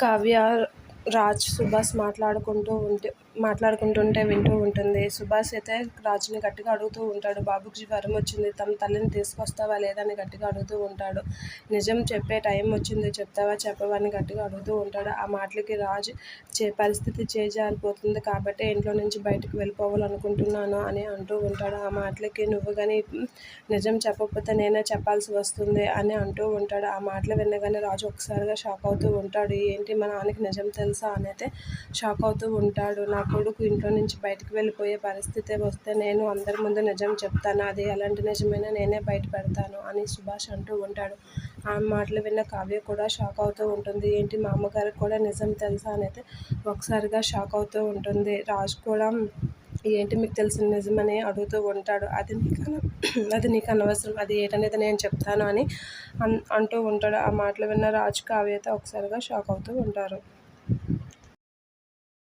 కావ్య రాజ్ సుభాష్ మాట్లాడుకుంటూ ఉంటే మాట్లాడుకుంటుంటే వింటూ ఉంటుంది. సుభాష్ అయితే రాజుని గట్టిగా అడుగుతూ ఉంటాడు. బాబుకి జ్వరం వచ్చింది. తమ తల్లిని తీసుకొస్తావా లేదా అని గట్టిగా అడుగుతూ ఉంటాడు. నిజం చెప్పే టైం వచ్చింది. చెప్తావా? చెప్పవా? అని గట్టిగా అడుగుతూ ఉంటాడు. ఆ మాటలకి రాజు చే పరిస్థితి చేజారిపోతుంది. కాబట్టి ఇంట్లో నుంచి బయటకు వెళ్ళిపోవాలనుకుంటున్నాను అని అంటూ ఉంటాడు. ఆ మాటలకి నువ్వు కానీ నిజం చెప్పకపోతే నేనే చెప్పాల్సి వస్తుంది అని అంటూ ఉంటాడు. ఆ మాటలు వినగానే రాజు ఒకసారిగా షాక్ అవుతూ ఉంటాడు. ఏంటి మా నాన్నకి నిజం తెలుసు? అని అయితే షాక్ అవుతూ ఉంటాడు. నా కొడుకు ఇంట్లో నుంచి బయటకు వెళ్ళిపోయే పరిస్థితి వస్తే నేను అందరి ముందు నిజం చెప్తాను? అది ఎలాంటి నిజమైనా నేనే బయట పెడతాను అని సుభాష్ అంటూ ఉంటాడు. ఆ మాటలు విన్న కావ్య కూడా షాక్ అవుతూ ఉంటుంది. ఏంటి మా అమ్మగారికి కూడా నిజం తెలుసా అని అయితే ఒకసారిగా షాక్ అవుతూ ఉంటుంది. రాజు కూడా ఏంటి మీకు తెలిసిన నిజమని అడుగుతూ ఉంటాడు. అది నీకు అది నీకు అనవసరం. అది ఏంటనేది నేను చెప్తాను అని అన్ అంటూ ఉంటాడు. ఆ మాటలు విన్న రాజు కావ్య అయితే ఒకసారిగా షాక్ అవుతూ ఉంటారు.